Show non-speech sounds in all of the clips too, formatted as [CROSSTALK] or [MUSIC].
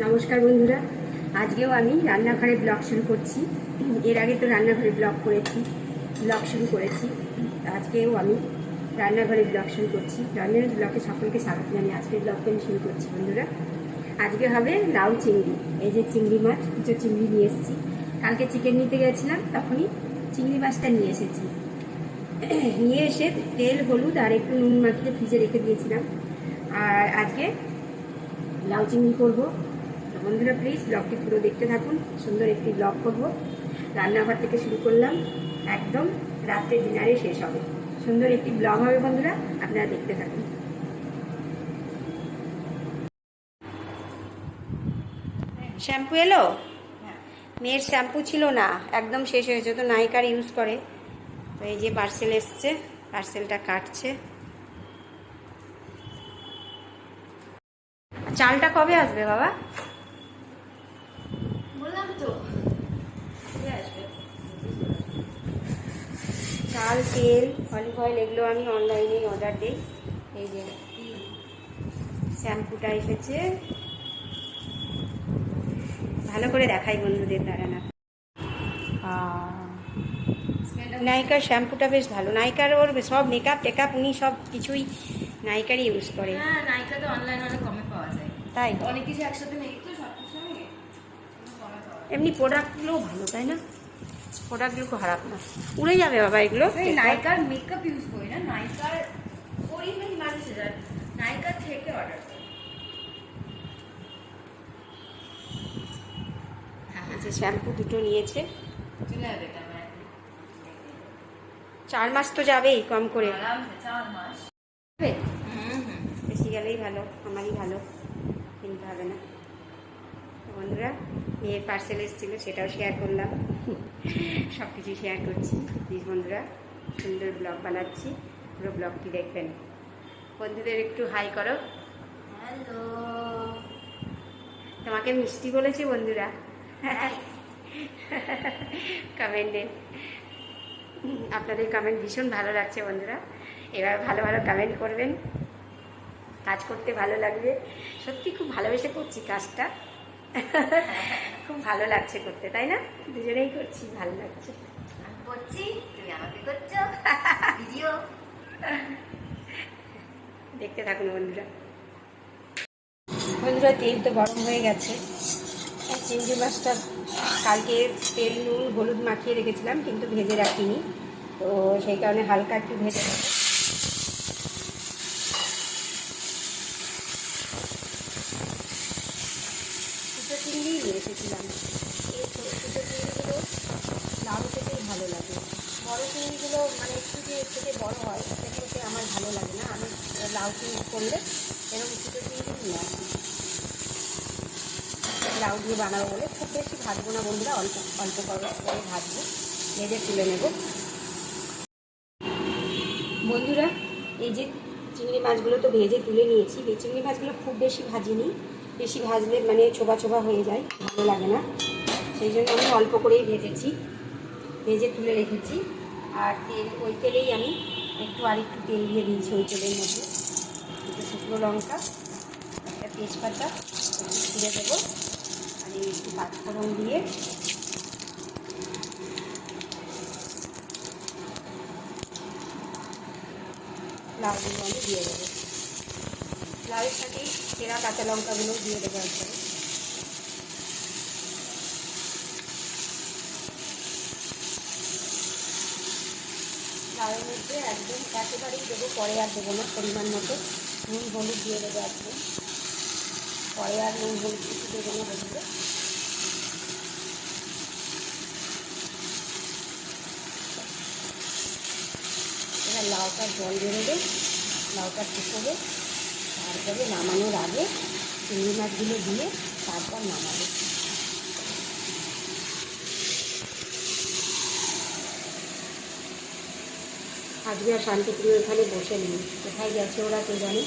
নমস্কার বন্ধুরা। আজকেও আমি রান্নাঘরে ব্লগ শুরু করছি। এর আগে তো রান্নাঘরে ব্লগ করেছি, ব্লগ শুরু করেছি। আজকেও আমি রান্নাঘরে ব্লগ শুরু করছি। রান্নার ব্লগে সকলকে স্বাগত জানিয়ে আজকের ব্লগকে আমি শুরু করছি বন্ধুরা। আজকে হবে লাউ চিংড়ি। এই যে চিংড়ি মাছ কিছু চিংড়ি নিয়ে এসেছি। কালকে চিকেন নিতে গেছিলাম, তখনই চিংড়ি মাছটা নিয়ে এসেছি। নিয়ে এসে তেল, হলুদ আর একটু নুন মাখিয়ে ফ্রিজে রেখে দিয়েছিলাম। আর আজকে লাউ চিংড়ি করব। বন্ধুরা প্লিজ ব্লগটি পুরো দেখতে থাকুন। সুন্দর একটি ব্লগ করব। রান্নাঘর থেকে শুরু করলাম। একদম রাত্রে ডিনারে শেষ হবে। সুন্দর একটি ব্লগ হবে বন্ধুরা আপনারা দেখতে থাকুন। শ্যাম্পু এলো? মেয়ের শ্যাম্পু ছিল না একদম শেষ হয়েছে তো নাইকার ইউজ করে। তো এই যে পার্সেল এসছে পার্সেলটা কাটছে। চালটা কবে আসবে বাবা বললাম তো কবে আসবে চাল তেল অলিভ অয়েল এগুলো আমি অনলাইনে অর্ডার দিই। এই যে শ্যাম্পুটা এসেছে। ভালো করে দেখাই বন্ধুদের দ্বারা না নাইকার শ্যাম্পুটা বেশ ভালো। নাইকার ওর সব মেকআপ টেকআপ উনি সব কিছুই নাইকারই ইউজ করে। হ্যাঁ নাইকা তো অনলাইনে অনেক কমে পাওয়া যায়। তাই? অনেক কিছু একসাথে নেই তো সব কিছু এমনি প্রোডাক্টগুলোও ভালো তাই না? প্রোডাক্টগুলো খুব খারাপ না। উড়ে যাবে বাবা এগুলো। নাইকার মেকআপ ইউজ করি না নাইকার করি মানে মানুষে নাইকার থেকে অর্ডার যে শ্যাম্পু দুটো নিয়েছে। যাবে চার মাস তো যাবেই কম করে। চার মাস। হবে? হুম হুম। বেশি গেলেই ভালো আমারই ভালো। কিনতে হবে না। বন্ধুরা মেয়ের পার্সেল এসেছিল সেটাও শেয়ার করলাম। সব কিছু শেয়ার করছি। প্লিজ বন্ধুরা সুন্দর ব্লগ বানাচ্ছি। পুরো ব্লগটি দেখবেন। বন্ধুদের একটু হাই করো। হ্যালো তোমাকে মিষ্টি বলেছে বন্ধুরা। কমেন্টে আপনাদের কমেন্ট ভীষণ ভালো লাগছে বন্ধুরা। এবার ভালো ভালো কমেন্ট করবেন। কাজ করতে ভালো লাগবে। সত্যি খুব ভালোবেসে করছি কাজটা। [LAUGHS] খুব ভালো লাগছে করতে তাই না? দুজনেই করছি ভালো লাগছে। করছি তুমি আমাকে করছ। ভিডিও। দেখতে থাকুন বন্ধুরা। বন্ধুরা তেল তো গরম হয়ে গেছে। চিংড়ি মাছটা কালকে তেল নুন হলুদ মাখিয়ে রেখেছিলাম কিন্তু ভেজে রাখিনি। তো সেই কারণে হালকা একটু ভেজে দেবো দুটো চিংড়ি নিয়ে এসেছিলাম এই ছোটো ছোটো চিংড়িগুলো লাউ খেতেই ভালো লাগে বড় চিংড়িগুলো মানে একটু যে এর থেকে বড় হয় সেগুলোতে আমার ভালো লাগে না আমি লাউ চিংড়ি করলে এরকম ছোটো চিংড়ি নিয়ে আসি লাউ দিয়ে বানাবো বলে খুব বেশি ভাজবো না বন্ধুরা অল্প অল্প করে ভাজবো ভেজে তুলে নেব বন্ধুরা, এই যে চিংড়ি মাছগুলো তো ভেজে তুলে নিয়েছি। এই চিংড়ি মাছগুলো খুব বেশি ভাজিনি। বেশি ভাজলে মানে ছোবা ছোবা হয়ে যায়, ভালো লাগে না। সেই জন্য আমি অল্প করেই ভেজেছি, ভেজে তুলে রেখেছি। আর তেল, ওই তেলেই আমি একটু আর একটু তেল দিয়ে দিয়েছি ওই তেলের মধ্যে। একটু শুকনো লঙ্কা, একটা তেজপাতা, একটু ছিঁড়ে দেবো, আর একটু পাঁচফোড়ন দিয়ে আমি দিয়ে দেবো। লাউয়ের সাথে সেরা কাঁচা লঙ্কাগুলো দিয়ে দেবো একবারে। লাউয়ের মধ্যে একদম একেবারেই দেবো, পরে আর দেবো না, পরিমাণ মতো। নুন, হলুদ দিয়ে দেবো একদম। পরে আর নুন, হলুদ কিছু দেবো না বলবে এবার লাউটার জল বেরোবে লাউটা শুকোবে তারপরে নামানোর আগে চিংড়ি মাছগুলো দিয়ে তারপর নামাবে। আজকে আর শান্তিপ্রিয় এখানে বসে নেই। কোথায় গেছে ওরা কে জানে?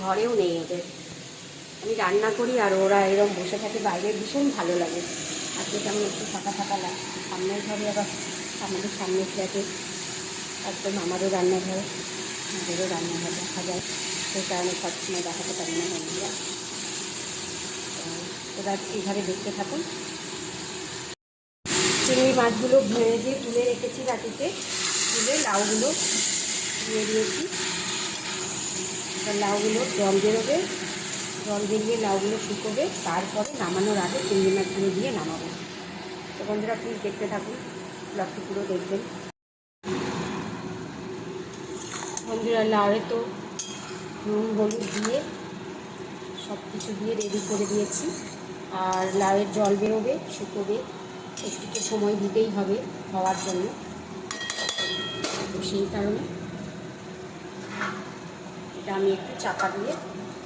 ঘরেও নেই ওদের। আমি রান্না করি আর ওরা এরকম বসে থাকে বাইরে, ভীষণ ভালো লাগে। আজকে কেমন একটু ফাঁকা ফাঁকা লাগছে। সামনের ঘরে আবার আমাদের সামনের ফ্ল্যাটে একদম আমারও রান্নাঘর, আমাদেরও রান্নাঘর দেখা যায়। সেই কারণে সবসময় দেখাতে পারি না বন্ধুরা ওরা এইভাবে দেখতে থাকুন। চিংড়ি মাছগুলো ভেজে তুলে রেখেছি বাটিতে। তুলে লাউগুলো দিয়ে দিয়েছি। এবার লাউগুলো জল বেরোবে। জল বেরিয়ে লাউগুলো শুকোবে। তারপরে নামানোর আগে চিংড়ি মাছগুলো দিয়ে নামাবো। তো বন্ধুরা প্লিজ দেখতে থাকুন। ব্লগটি পুরো দেখবেন। বন্ধুরা, লাউয়ে তো নুন, হলুদ দিয়ে সব কিছু দিয়ে রেডি করে দিয়েছি। আর লাউয়ের জল বেরোবে, শুকোবে। একটু তো সময় দিতেই হবে হওয়ার জন্য। সেই কারণে। এটা আমি একটু চাপা দিয়ে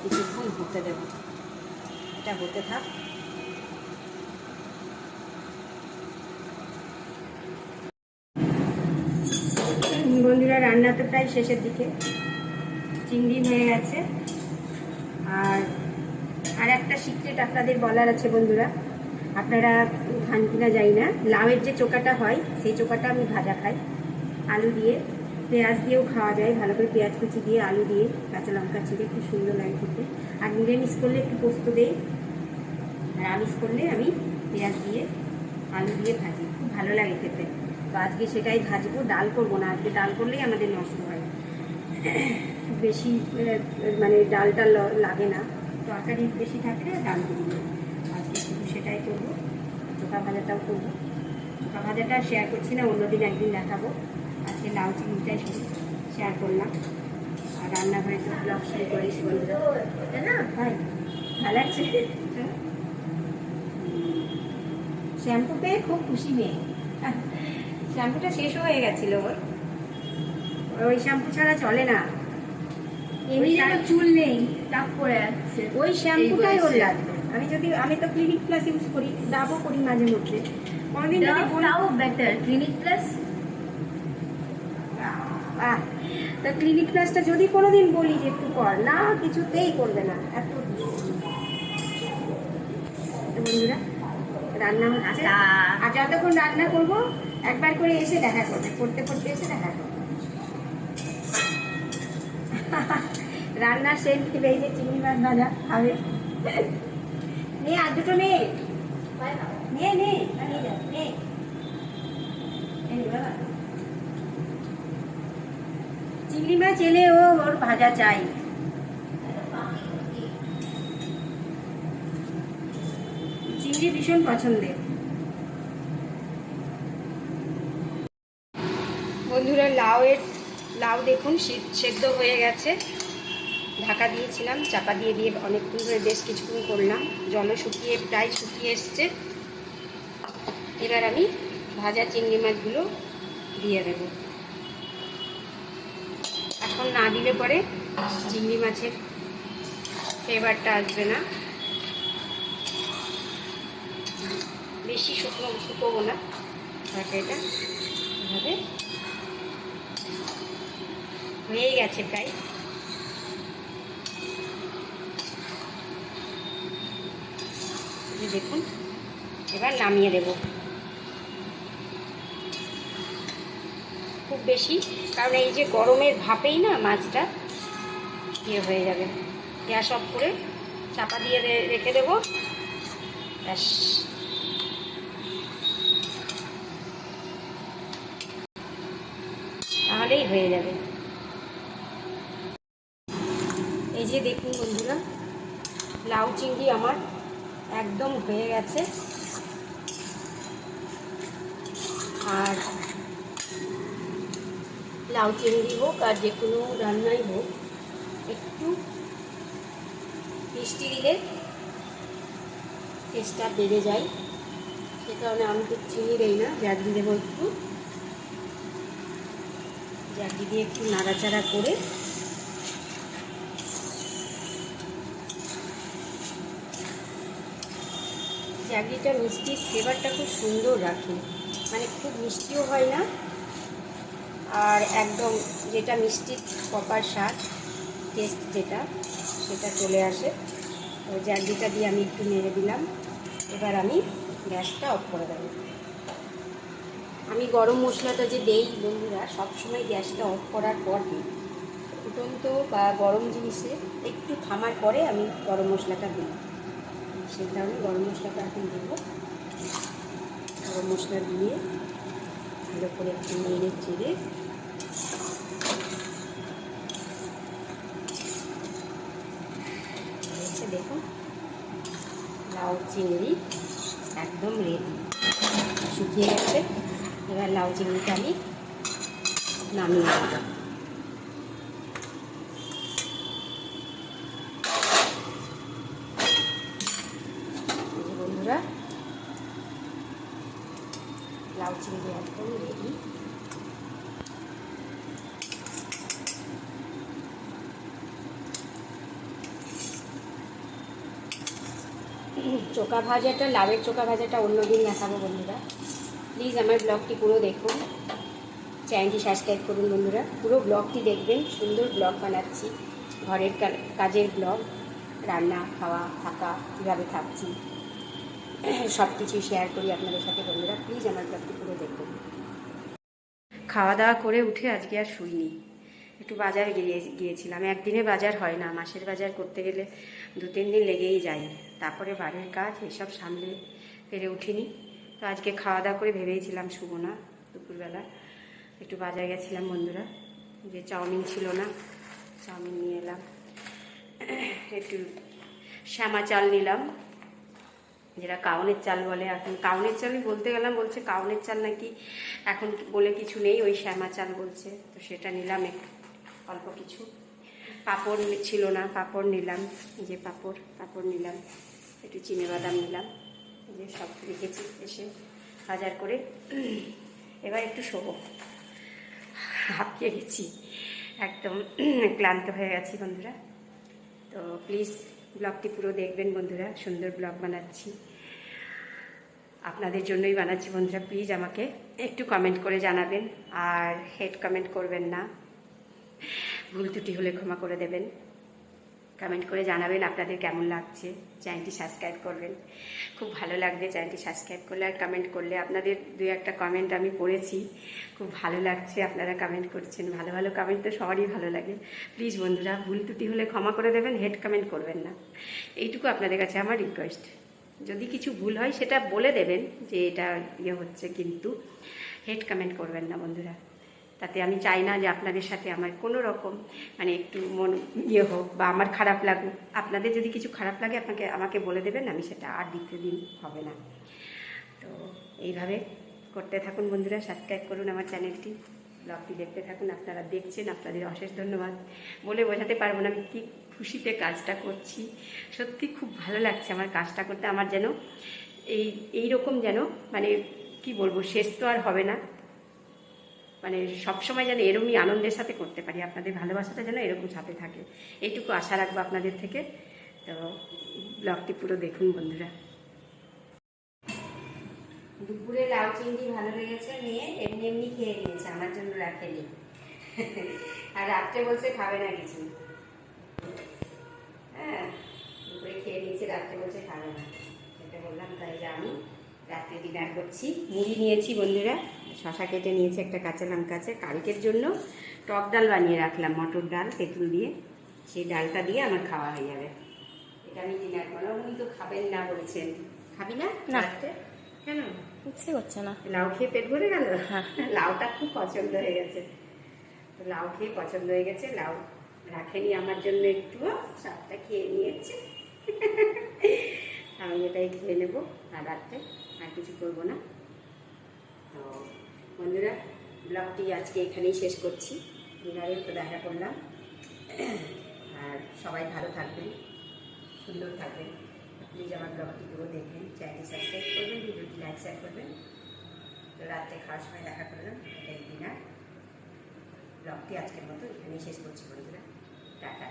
কিছুক্ষণ হতে দেবো। এটা হতে থাক। বন্ধুরা, রান্না তো প্রায় শেষের দিকে। চিংড়ি হয়ে গেছে। আর আর একটা সিক্রেট আপনাদের বলার আছে বন্ধুরা। আপনারা খান কিনা যাই না। লাউয়ের যে চোকাটা হয়, সেই চোকাটা আমি ভাজা খাই। আলু দিয়ে। পেঁয়াজ দিয়েও খাওয়া যায়। ভালো করে পেঁয়াজ কুচি দিয়ে, আলু দিয়ে, কাঁচা লঙ্কা চিড়ে খুব সুন্দর লাগে খেতে। আর নিরামিষ করলে একটু পোস্ত দেই। আর আমিষ করলে আমি পেঁয়াজ দিয়ে, আলু দিয়ে ভাজি। খুব ভালো লাগে খেতে। তো আজকে সেটাই ভাজবো। ডাল করব না। আজকে ডাল করলেই আমাদের নষ্ট হয়। বেশি মানে ডালটা লাগে না। তরকারি বেশি থাকলে ডাল করি না। আজকে শুধু সেটাই করব। চোখা ভাজাটাও করব। চোখা ভাজাটা শেয়ার করছি না। অন্যদিন একদিন দেখাবো। আজকে লাউ চিংড়িটাই শুধু শেয়ার করলাম। আর রান্নাঘরে তো ব্লগ শুরু করেছি। বন্ধুরা না? ভাই ভালো লাগছে? শ্যাম্পু পেয়ে খুব খুশি মেয়ে। শ্যাম্পুটা শেষ হয়ে গেছিল ওর। ওই শ্যাম্পু ছাড়া চলে না। এমনি যেন চুল নেই টাপ পড়ে যাচ্ছে। ওই শ্যাম্পুটাই ওর লাগবে আমি যদি আমি তো ক্লিনিক প্লাস ইউজ করি ডাবও করি মাঝে মধ্যে। কোনোদিন যদি বেটার ক্লিনিক প্লাস আহ, তা ক্লিনিক প্লাসটা যদি কোনোদিন বলি যে একটু কর না কিছুতেই করবে না। এত বন্ধুরা রান্না আচ্ছা। আর যতক্ষণ রান্না করব একবার করে এসে দেখা করবে করতে করতে এসে দেখা করবে। [LAUGHS] রান্না শেষ দিলে এই যে চিংড়ি মাছ ভাজা খাবে নে আর দুটো নে। নে নে নে। নে বাবা চিংড়ি মাছ এলে ও ওর ভাজা চাই চিংড়ি ভীষণ পছন্দের। বন্ধুরা, লাউয়ের, লাউ দেখুন সেদ্ধ হয়ে গেছে। ঢাকা দিয়েছিলাম, চাপা দিয়ে দিয়ে অনেকক্ষণ ধরে বেশ কিছুক্ষণ করলাম। জলও শুকিয়ে, প্রায় শুকিয়ে এসছে। এবার আমি ভাজা চিংড়ি মাছগুলো দিয়ে দেবো। এখন না দিলে পরে চিংড়ি মাছের ফ্লেভারটা আসবে না। বেশি শুকনো শুকোবো না তরকারিটা এভাবে। হয়েই গেছে প্রায়। দেখুন, এবার নামিয়ে দেব। বেশি, কারণ এই যে গরমের ভাপেই না মাছটা ইয়ে হয়ে যাবে। গ্যাস অফ করে চাপা দিয়ে রেখে দেবো। ব্যাস। তাহলেই হয়ে যাবে। এই যে দেখুন বন্ধুরা, লাউ চিংড়ি আমার একদম হয়ে গেছে। আর লাউ চিংড়ি হোক আর যে কোনো রান্নাই হোক, একটু মিষ্টি দিলে টেস্টটা বেড়ে যায়। সে কারণে আমি তো চিনি দেই না জ্যাগরি দেবো একটু। জ্যাগরি দিয়ে একটু নাড়াচাড়া করে জ্যাগরিটা মিষ্টির ফ্লেভারটা খুব সুন্দর রাখে। মানে খুব মিষ্টিও হয় না আর একদম যেটা মিষ্টির কপার স্বাদ টেস্ট যেটা, সেটা চলে আসে। তো জ্যাগরিটা দিয়ে আমি একটু নেড়ে দিলাম। এবার আমি গ্যাসটা অফ করে দেবো। আমি গরম মশলাটা যে দেই বন্ধুরা, সবসময় গ্যাসটা অফ করার পর দিই। ফুটন্ত বা গরম জিনিসে একটু থামার পরে আমি গরম মশলাটা দিই। সেই কারণে গরম মশলাটা এখন দেবো। গরম মশলা দিয়ে ভালো করে একটু নেড়ে চেড়ে হয়েছে দেখুন লাউ চিংড়ি একদম রেডি শুকিয়ে গেছে। এবার লাউ চিংড়িটা আমি নামিয়ে নেব এই যে বন্ধুরা লাউ চিংড়ি একদম রেডি চোকা ভাজাটা লাভের চোকা ভাজাটা অন্যদিন দেখাবো বন্ধুরা। প্লিজ আমার ব্লগটি পুরো দেখুন। চ্যানেলটি সাবস্ক্রাইব করুন বন্ধুরা। পুরো ব্লগটি দেখবেন। সুন্দর ব্লগ বানাচ্ছি। ঘরের কাজের ব্লগ, রান্না, খাওয়া, থাকা, কীভাবে থাকছি সব কিছুই শেয়ার করি আপনাদের সাথে বন্ধুরা। প্লিজ আমার ব্লগটি পুরো দেখুন। খাওয়া দাওয়া করে উঠে আজকে আর শুইনি। একটু বাজারে গিয়ে, গিয়েছিলাম। একদিনে বাজার হয় না। মাসের বাজার করতে গেলে দু তিন দিন লেগেই যায়। তারপরে বাড়ির কাজ এসব সামলে পেরে উঠিনি। তো আজকে খাওয়া দাওয়া করে ভেবেইছিলাম শুভ না দুপুরবেলা। একটু বাজারে গেছিলাম বন্ধুরা, যে চাউমিন ছিল না, চাউমিন নিয়ে এলাম। একটু শ্যামা চাল নিলাম, যেটা কাউনের চাল বলে। এখন কাউনের চালই বলতে গেলাম, বলছে কাউনের চাল নাকি এখন বলে কিছু নেই, ওই শ্যামা চাল বলছে। তো সেটা নিলাম একটু অল্প কিছু। পাঁপড় ছিল না, পাঁপড় নিলাম। যে পাপড় পাপড় নিলাম। একটু বাদাম নিলাম। যে সব রেখেছি, এসে বাজার করে এবার একটু শোবো। হাঁপিয়ে গেছি। একদম ক্লান্ত হয়ে গেছি বন্ধুরা। তো প্লিজ ব্লগটি পুরো দেখবেন বন্ধুরা, সুন্দর ব্লগ বানাচ্ছি। আপনাদের জন্যই বানাচ্ছি বন্ধুরা, প্লিজ আমাকে একটু কমেন্ট করে জানাবেন। আর হেড কমেন্ট করবেন না। ভুল ত্রুটি হলে ক্ষমা করে দেবেন। কমেন্ট করে জানাবেন আপনাদের কেমন লাগছে। চ্যানেলটি সাবস্ক্রাইব করবেন। খুব ভালো লাগবে চ্যানেলটি সাবস্ক্রাইব করলে আর কমেন্ট করলে। আপনাদের দু একটা কমেন্ট আমি পড়েছি। খুব ভালো লাগছে আপনারা কমেন্ট করছেন। ভালো ভালো কমেন্ট তো সবারই ভালো লাগে। প্লিজ বন্ধুরা, ভুল ত্রুটি হলে ক্ষমা করে দেবেন হেড কমেন্ট করবেন না। এইটুকু আপনাদের কাছে আমার রিকোয়েস্ট যদি কিছু ভুল হয় সেটা বলে দেবেন যে এটা ইয়ে হচ্ছে, কিন্তু হেড কমেন্ট করবেন না বন্ধুরা। তাতে আমি চাই না যে আপনাদের সাথে আমার কোনো রকম মানে একটু মন ইয়ে হোক বা আমার খারাপ লাগুক। আপনাদের যদি কিছু খারাপ লাগে আপনাকে, আমাকে বলে দেবেন, আমি সেটা আর দ্বিতীয় দিন হবে না। তো এইভাবে করতে থাকুন বন্ধুরা সাবস্ক্রাইব করুন আমার চ্যানেলটি ব্লগটি দেখতে থাকুন, আপনারা দেখছেন, আপনাদের অশেষ ধন্যবাদ। বলে বোঝাতে পারব না আমি কী খুশিতে কাজটা করছি। সত্যি খুব ভালো লাগছে আমার কাজটা করতে, আমার যেন এই এই রকম যেন মানে কি বলব, শেষ তো আর হবে না। মানে সবসময় যেন এরকমই আনন্দের সাথে করতে পারি, আপনাদের ভালোবাসাটা যেন এরকম সাথে থাকে। এইটুকু আশা রাখব আপনাদের থেকে। তো ব্লগটি পুরো দেখুন বন্ধুরা। দুপুরে লাউ চিংড়ি ভালো লেগেছে, নিয়ে এমনি এমনি খেয়ে নিয়েছে, আমার জন্য রাখেনি। আর রাত্রে বলছে খাবে না কিছু। হ্যাঁ দুপুরে খেয়ে নিয়েছে, রাত্রে বলছে খাবে না। সেটা বললাম, তাই আমি রাত্রে ডিনার করছি। মুড়ি নিয়েছি বন্ধুরা। শশা কেটে নিয়েছি একটা কাঁচা লঙ্কা আছে। কালকের জন্য টক ডাল বানিয়ে রাখলাম মটর ডাল তেঁতুল দিয়ে। সেই ডালটা দিয়ে আমার খাওয়া হয়ে যাবে। এটা আমি ডিনার করলাম উনি তো খাবেন না বলছেন। খাবি না। রাত্রে কেন? ইচ্ছে করছে না। লাউ খেয়ে পেট ভরে গেল? হ্যাঁ। লাউটা খুব পছন্দ হয়ে গেছে। তো লাউ খেয়ে পছন্দ হয়ে গেছে। লাউ রাখেনি আমার জন্য একটু সবটা খেয়ে নিয়েছে। আমি এটাই খেয়ে নেব। আর রাত্রে আর কিছু করব না। তো বন্ধুরা, ব্লগটি আজকে এখানেই শেষ করছি। ডিনারের দেখা করলাম। আর সবাই ভালো থাকবেন, সুন্দর থাকবেন। প্লিজ আমার ব্লগটি পুরো দেখবেন, চ্যানেলটি সাবস্ক্রাইব করবেন, ভিডিওটি লাইক শেয়ার করবেন। তো রাত্রে খাওয়ার সময় দেখা করলাম, এটাই ডিনার ব্লগটি আজকের মতো এখানেই শেষ করছি বন্ধুরা। টাটা।